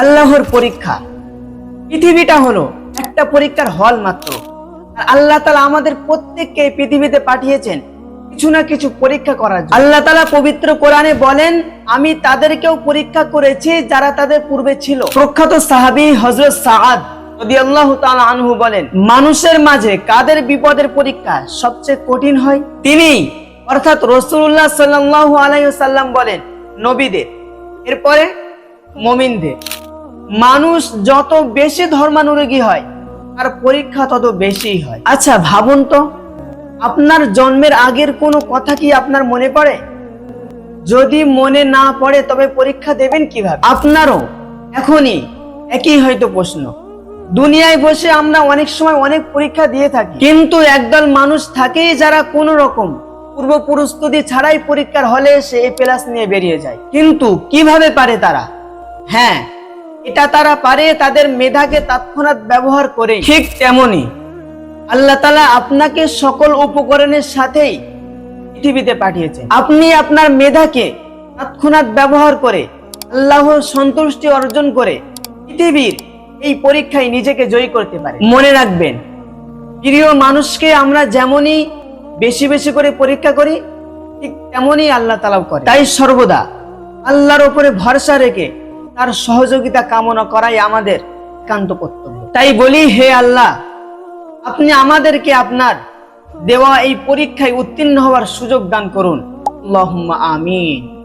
আল্লাহর পরীক্ষা। পৃথিবীটা হলো একটা পরীক্ষার হল মাত্র। আর আল্লাহ তালা আমাদের প্রত্যেককে পৃথিবীতে পাঠিয়েছেন কিছু না কিছু পরীক্ষা করার জন্য। আল্লাহ তালা পবিত্র কোরআনে বলেন, আমি তাদেরকেও পরীক্ষা করেছি যারা তাদের পূর্বে ছিল। প্রখ্যাত সাহাবী হজরত তাআলা আনহু বলেন, মানুষের মাঝে কাদের বিপদের পরীক্ষা সবচেয়ে কঠিন হয়? তিনি অর্থাৎ রসুল্লাহ সাল্লাল্লাহু আলাইহি সাল্লাম বলেন, নবীদের, এরপরে মমিনদের। মানুষ যত বেশি ধর্মানুরাগী হয় তার পরীক্ষা তত বেশি হয়। আচ্ছা ভাবুন তো। আপনার জন্মের আগের কোনো কথা কি আপনার মনে পড়ে? যদি মনে না পড়ে তবে পরীক্ষা দেবেন কীভাবে? আপনারও? এখনই। একই হয়তো প্রশ্ন। দুনিয়ায় বসে আমরা অনেক সময় অনেক পরীক্ষা দিয়ে থাকি। কিন্তু একদল মানুষ থাকেই যারা কোনো রকম পূর্ব প্রস্তুতি ছাড়াই পরীক্ষার হলে এসে এ প্লাস নিয়ে বেরিয়ে যায়। কিন্তু কীভাবে পারে তারা? হ্যাঁ এটা তারা পারে তাদের মেধাকে তৎক্ষণাৎ ব্যবহার করে ঠিক তেমনি আল্লাহ তালা আপনাকে সকল উপকরণের সাথেই পৃথিবীতে পাঠিয়েছে আপনি আপনার মেধাকে তৎক্ষণাৎ ব্যবহার করে আল্লাহর সন্তুষ্টি অর্জন করে পৃথিবীর এই পরীক্ষায় নিজেকে জয়ী করতে পারে মনে রাখবেন প্রিয় মানুষকে আমরা যেমনই বেশি বেশি করে পরীক্ষা করি ঠিক তেমনই আল্লাহ তালাও করে। তাই সর্বদা আল্লাহর উপরে ভরসা রেখে তার সহযোগিতা কামনা করাই আমাদের একান্ত কর্তব্য। তাই বলি, হে আল্লাহ, আপনি আমাদেরকে আপনার দেওয়া এই পরীক্ষায় উত্তীর্ণ হওয়ার সুযোগ দান করুন। আমিন।